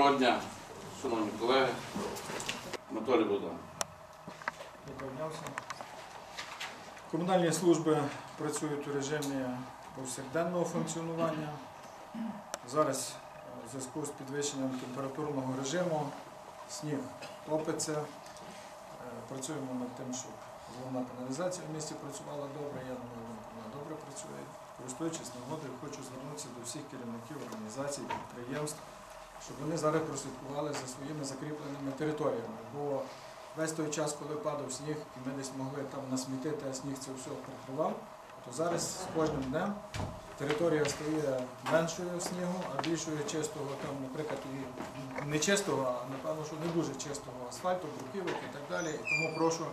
Доброго дня, шановні колеги. Анатолій Богдан. Доброго дня всім. Комунальні служби працюють у режимі повсякденного функціонування. Зараз е, в зв'язку з підвищенням температурного режиму сніг топиться. Е, Працюємо над тим, щоб головна каналізація в місті працювала добре. Я думаю, вона добре працює. Користуючись нагодою, хочу звернутися до всіх керівників організацій, підприємств, щоб вони зараз прослідкували за своїми закріпленими територіями. Бо весь той час, коли падав сніг, і ми десь могли там насмітити, а сніг це все прикривав, то зараз з кожним днем територія стає меншою снігу, а більшою чистого, там, наприклад, і не чистого, а напевно, що не дуже чистого асфальту, бруківок і так далі. І тому прошу,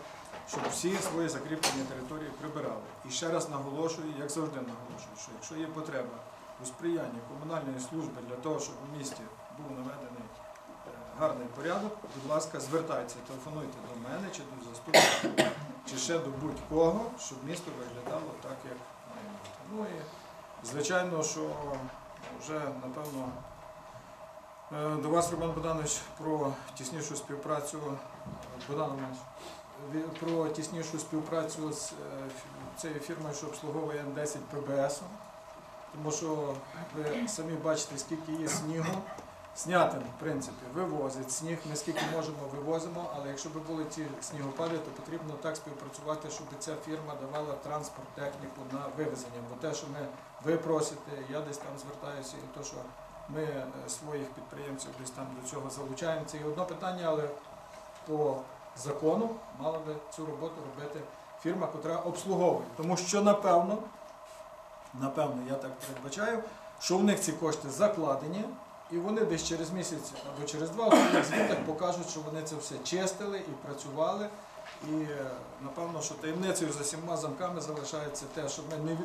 щоб всі свої закріплені території прибирали. І ще раз наголошую, як завжди наголошую, що якщо є потреба у сприянні комунальної служби для того, щоб у місті був наведений е, гарний порядок, будь ласка, звертайтеся, телефонуйте до мене чи до заступника, чи ще до будь-кого, щоб місто виглядало так, як має бути. Ну і звичайно, що вже напевно е, до вас, Роман Богданович, про тіснішу співпрацю е, Богдан Романович, ві- про тіснішу співпрацю з цією фірмою, що обслуговує М10 ПБС. Тому що ви самі бачите, скільки є снігу. Снятин, в принципі, вивозить сніг, ми скільки можемо вивозимо, але якщо б були ці снігопади, то потрібно так співпрацювати, щоб ця фірма давала транспорт, техніку на вивезення. Бо те, що ми ви просите, я десь там звертаюся, і то, що ми е, своїх підприємців десь там до цього залучаємо, це є одне питання, але по закону мала би цю роботу робити фірма, яка обслуговує. Тому що, напевно, напевно, я так передбачаю, що в них ці кошти закладені, і вони десь через місяць або через два в своїх звітах покажуть, що вони це все чистили і працювали. І е, напевно, що таємницею за сіма замками залишається те, що ми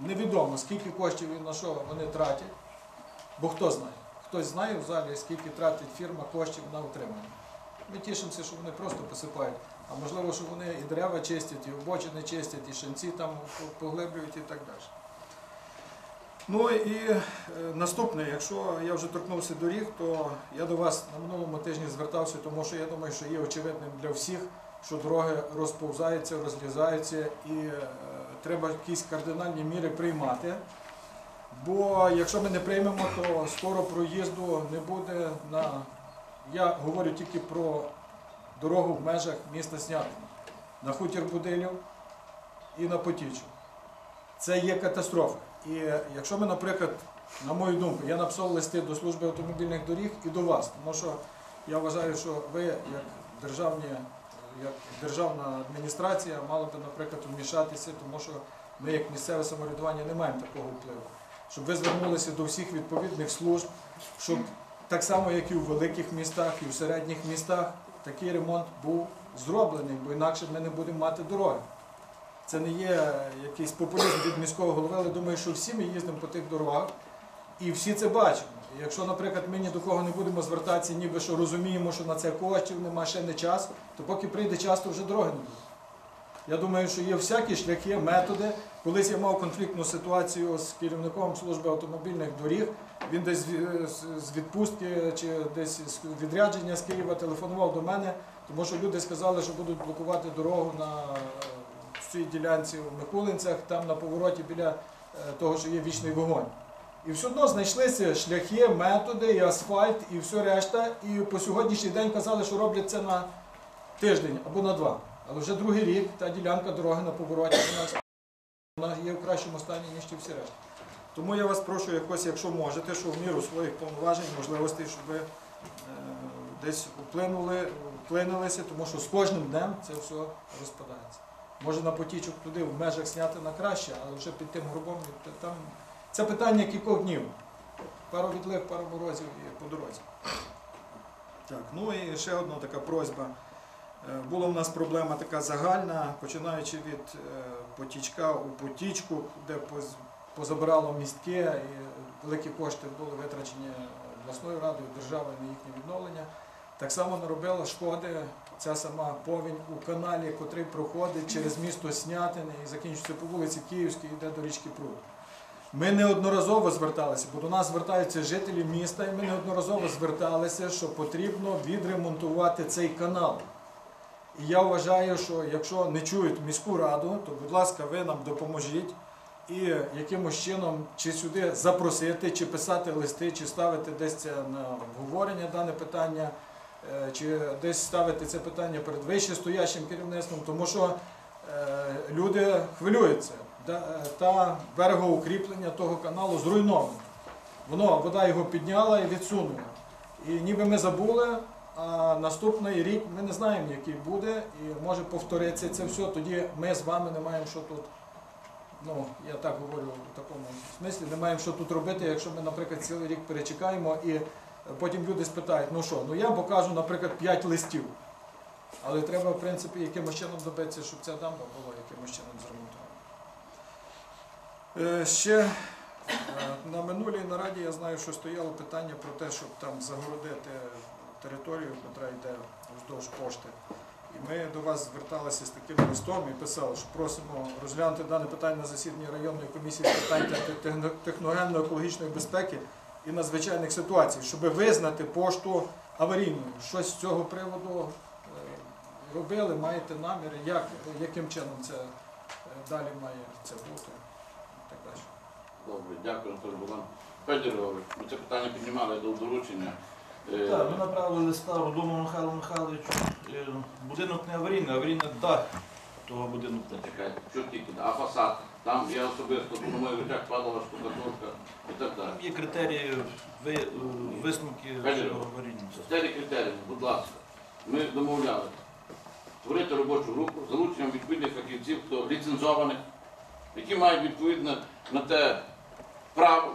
невідомо, скільки коштів і на що вони тратять. Бо хто знає? Хтось знає в залі, скільки тратить фірма коштів на утримання. Ми тішимося, що вони просто посипають. А можливо, що вони і дерева чистять, і обочини чистять, і шанці там поглиблюють і так далі. Ну і е, наступне, якщо я вже торкнувся доріг, то я до вас на минулому тижні звертався, тому що я думаю, що є очевидним для всіх, що дороги розповзаються, розлізаються і е, треба якісь кардинальні міри приймати. Бо якщо ми не приймемо, то скоро проїзду не буде на. Я говорю тільки про дорогу в межах міста Снятина, на хутір Будилів і на Потічу. Це є катастрофа. І якщо ми, наприклад, на мою думку, я написав листи до служби автомобільних доріг і до вас, тому що я вважаю, що ви, як державні, як державна адміністрація, мали би, наприклад, вмішатися, тому що ми, як місцеве самоврядування, не маємо такого впливу. Щоб ви звернулися до всіх відповідних служб, щоб так само, як і у великих містах, і у середніх містах, такий ремонт був зроблений, бо інакше ми не будемо мати дороги. Це не є якийсь популізм від міського голови, але думаю, що всі ми їздимо по тих дорогах і всі це бачимо. Якщо, наприклад, ми ні до кого не будемо звертатися, ніби що розуміємо, що на це коштів нема ще не час, то поки прийде час, то вже дороги не буде. Я думаю, що є всякі шляхи, методи. Колись я мав конфліктну ситуацію з керівником служби автомобільних доріг. Він десь з- з відпустки чи десь з відрядження з Києва телефонував до мене, тому що люди сказали, що будуть блокувати дорогу на е, цій ділянці в Микулинцях, там на повороті біля е, того, що є вічний вогонь. І все одно знайшлися шляхи, методи, і асфальт, і все решта. І по сьогоднішній день казали, що роблять це на тиждень або на два. Але вже другий рік та ділянка дороги на повороті вона є в кращому стані, ніж ті всі решта. Тому я вас прошу якось, якщо можете, що в міру своїх повноважень, можливостей, щоб ви е, десь вплинули, вплинулися, тому що з кожним днем це все розпадається. Може на потічок туди в межах зняти на краще, але вже під тим грубом там це питання кількох днів. Пару відлив, пару морозів і по дорозі. Так, ну і ще одна така просьба. Е, Була в нас проблема така загальна, починаючи від е, потічка у потічку, де позабирало містки, і великі кошти були витрачені обласною радою, державою на їхнє відновлення. Так само наробила шкоди ця сама повінь у каналі, котрий проходить через місто Снятини і закінчується по вулиці Київській, йде до річки Пруд. Ми неодноразово зверталися, бо до нас звертаються жителі міста, і ми неодноразово зверталися, що потрібно відремонтувати цей канал. І я вважаю, що якщо не чують міську раду, то будь ласка, ви нам допоможіть і якимось чином чи сюди запросити, чи писати листи, чи ставити десь на обговорення дане питання, чи десь ставити це питання перед вищестоящим керівництвом, тому що е, люди хвилюються. Е, Та берегоукріплення того каналу зруйновано. Воно, вода його підняла і відсунула. І ніби ми забули, а наступний рік ми не знаємо, який буде, і може повторитися це все. Тоді ми з вами не маємо що тут. Ну, я так говорю в такому смислі, не маємо що тут робити, якщо ми, наприклад, цілий рік перечекаємо і потім люди спитають, ну що, ну я покажу, наприклад, 5 листів. Але треба, в принципі, якимось чином добитися, щоб ця дамба була якимось чином зремонтована. Е, Ще е, на минулій нараді я знаю, що стояло питання про те, щоб там загородити територію, яка йде вздовж пошти. І ми до вас зверталися з таким листом і писали, що просимо розглянути дане питання на засіданні районної комісії з питань те- те- техногенно-екологічної безпеки і надзвичайних ситуацій, щоб визнати пошту аварійною. Щось з цього приводу е, робили, маєте наміри, як, яким чином це е, далі має це бути і так далі. Добре, дякую, Анатолій Богдан. Федір ми це питання піднімали дав доручення. Е, Так, ми направили листа Рудому Михайлу Михайловичу. Е, Будинок не аварійний, аварійний дах того будинку. Чекайте, що тільки, а фасад? Там я особисто, на моїх очах падала штукатурка і так далі. Там є критерії ви- е, висновки аварійності. Чотири критерії, будь ласка. Ми домовляли створити робочу групу з залученням відповідних фахівців, хто ліцензованих, які мають відповідно на те право.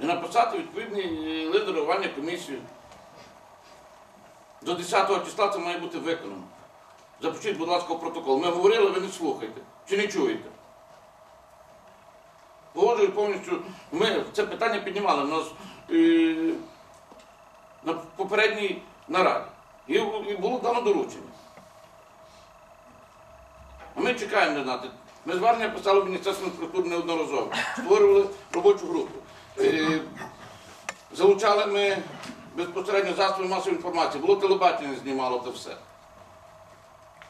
І написати відповідний е, лист реагування комісії. До 10 числа це має бути виконано. Запишіть, будь ласка, в протокол. Ми говорили, ви не слухаєте чи не чуєте. Погоджую повністю. Ми це питання піднімали. У нас е, на попередній нараді. І, і було дано доручення. А ми чекаємо не знати. Ми звернення писали в Міністерство інфраструктури неодноразово. Створювали робочу групу. Е, залучали ми безпосередньо засоби масової інформації. Було телебачення, знімало це все.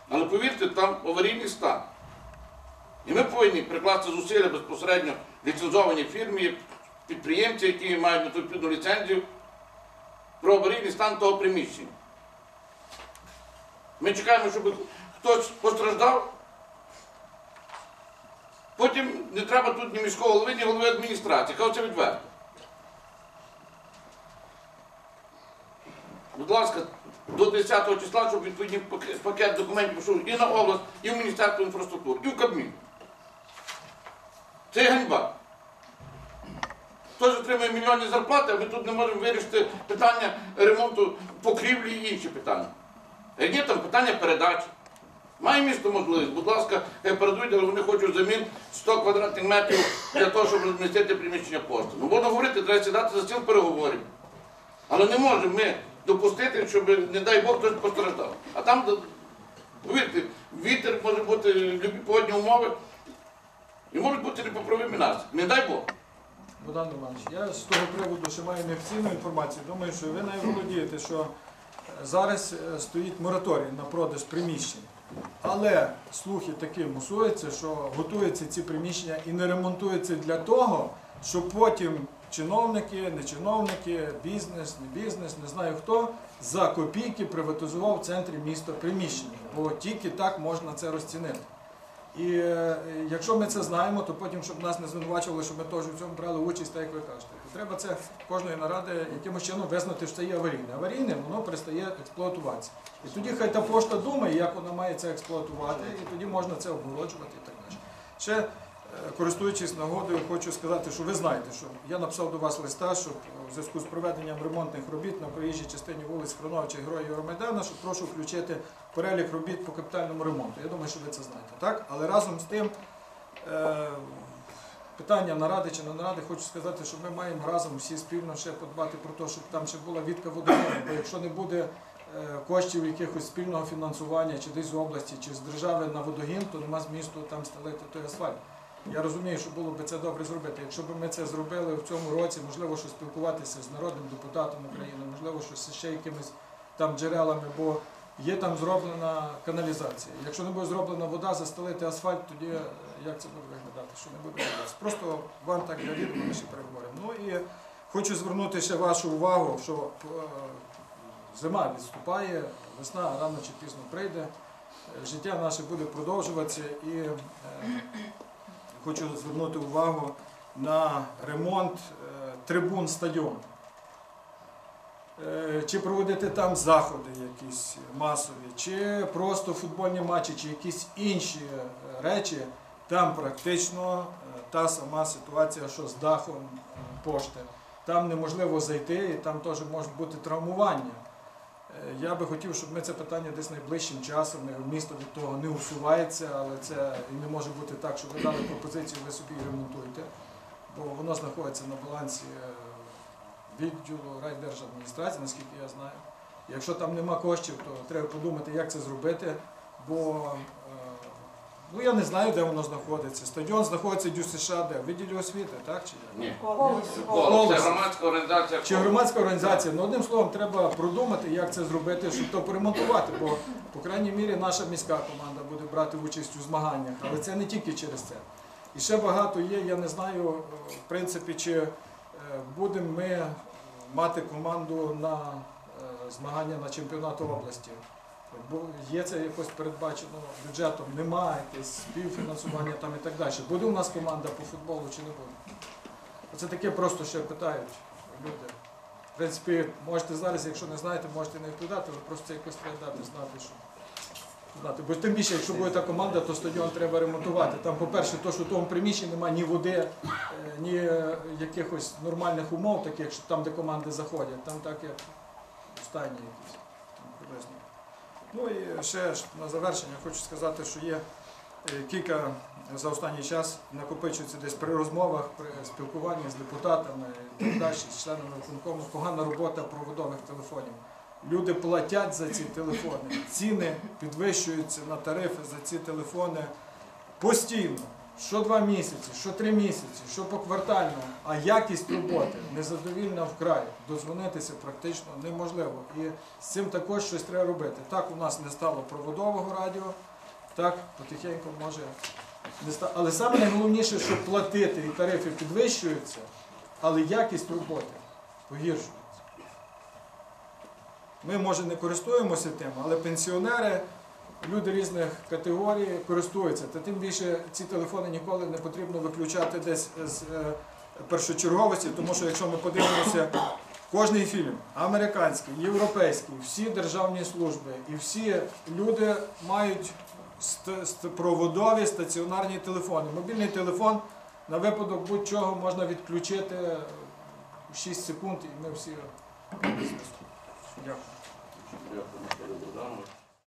Але повірте, там аварійний стан. І ми повинні прикласти зусилля безпосередньо ліцензовані фірми, підприємці, які мають відповідну ліцензію, про аварійний стан того приміщення. Ми чекаємо, щоб хтось постраждав. Потім не треба тут ні міського голови, ні голови адміністрації. Хай це відверто. Будь ласка, до 10 числа, щоб відповідний пакет документів пішов і на область, і в Міністерство інфраструктури, і в Кабмін. Це ганьба. Хтось отримує мільйонні зарплати, а ми тут не можемо вирішити питання ремонту покрівлі і інші питання. Є там питання передачі. Має місто можливість, будь ласка, хай передують, але вони хочуть замін 100 квадратних метрів для того, щоб розмістити приміщення пошти. Ну, можна говорити, треба сідати за стіл переговорів. Але не можемо ми допустити, щоб, не дай Бог, хтось постраждав. А там, повірте, вітер може бути, любі погодні умови, і можуть бути непоправимі наслідки. Не дай Бог. Богдан Іванович, я з того приводу ще маю неофіційну інформацію. Думаю, що ви нею володієте, що е, зараз е, стоїть мораторій на продаж приміщень. Але слухи такі мусуються, що готуються ці приміщення і не ремонтуються для того, щоб потім чиновники, не чиновники, бізнес, не бізнес, не знаю хто, за копійки приватизував в центрі міста приміщення. Бо тільки так можна це розцінити. І е, якщо ми це знаємо, то потім, щоб нас не звинувачували, що ми теж у цьому брали участь, так як ви кажете. То треба це кожної наради якимось чином визнати, що це є аварійне. Аварійне воно перестає експлуатуватися. І тоді хай та пошта думає, як вона має це експлуатувати, і тоді можна це обгороджувати і так далі. Ще користуючись нагодою, хочу сказати, що ви знаєте, що я написав до вас листа, що в зв'язку з проведенням ремонтних робіт на проїжджій частині вулиць Хроновича Героїв Євромайдана, що прошу включити перелік робіт по капітальному ремонту. Я думаю, що ви це знаєте, так? Але разом з тим. е, Питання наради чи не наради, хочу сказати, що ми маємо разом всі спільно ще подбати про те, щоб там ще була відка водогону. Бо якщо не буде е, коштів якихось спільного фінансування, чи десь з області, чи з держави на водогін, то нема змісту там стелити той асфальт. Я розумію, що було б це добре зробити. Якщо б ми це зробили в цьому році, можливо, що спілкуватися з народним депутатом України, можливо, що ще якимись там джерелами, бо є там зроблена каналізація. Якщо не буде зроблена вода, застелити асфальт, тоді е, як це буде виглядати? Що не буде робитися? Просто вам так для відомо, ми ще переговоримо. Ну і хочу звернути ще вашу увагу, що е, зима відступає, весна рано чи пізно прийде, е, життя наше буде продовжуватися і хочу звернути увагу на ремонт е, трибун стадіону. Е, Чи проводити там заходи якісь масові, чи просто футбольні матчі, чи якісь інші е, речі, там практично та сама ситуація, що з дахом пошти. Там неможливо зайти, і там теж може бути травмування. Е, Я би хотів, щоб ми це питання десь найближчим часом, не- місто від того не усувається, але це і не може бути так, що ви дали пропозицію, ви собі ремонтуєте, бо воно знаходиться на балансі е, відділу райдержадміністрації, наскільки я знаю. Якщо там нема коштів, то треба подумати, як це зробити, бо е, ну, я не знаю, де воно знаходиться. Стадіон знаходиться в США, де? В відділі освіти, так чи як? Ні. Колос. Колос, це громадська організація. Чи громадська організація? Ну, одним словом, треба продумати, як це зробити, щоб то поремонтувати. Бо, по крайній мірі, наша міська команда буде брати участь у змаганнях, але це не тільки через це. І ще багато є. Я не знаю, е, в принципі, чи е, будемо ми мати команду на е, змагання на чемпіонат області. Бо є це якось передбачено бюджетом, немає якесь співфінансування там і так далі. Буде у нас команда по футболу чи не буде? Це таке просто ще питають люди. В принципі, можете зараз, якщо не знаєте, можете не відповідати, але просто це якось треба дати знати, що. Знати. Бо тим більше, якщо буде та команда, то стадіон треба ремонтувати. Там, по-перше, то, що в тому приміщенні немає ні води, е, ні якихось нормальних умов, таких, що там, де команди заходять, там так як в стані якісь. Ну і ще на завершення хочу сказати, що є е, кілька за останній час накопичується десь при розмовах, при спілкуванні з депутатами і так далі, з членами виконкому, погана робота проводових телефонів. Люди платять за ці телефони, ціни підвищуються на тарифи за ці телефони постійно, що два місяці, що три місяці, що поквартально, а якість роботи незадовільна вкрай. Дозвонитися практично неможливо. І з цим також щось треба робити. Так у нас не стало проводового радіо, так потихеньку може не ста- Але саме найголовніше, що платити і тарифи підвищуються, але якість роботи погіршується. Ми, може, не користуємося тим, але пенсіонери, люди різних категорій користуються. Та тим більше ці телефони ніколи не потрібно виключати десь з е, першочерговості, тому що якщо ми подивимося кожний фільм, американський, європейський, всі державні служби і всі люди мають проводові стаціонарні телефони. Мобільний телефон на випадок будь-чого можна відключити в 6 секунд, і ми всі. Дякую. Дякую.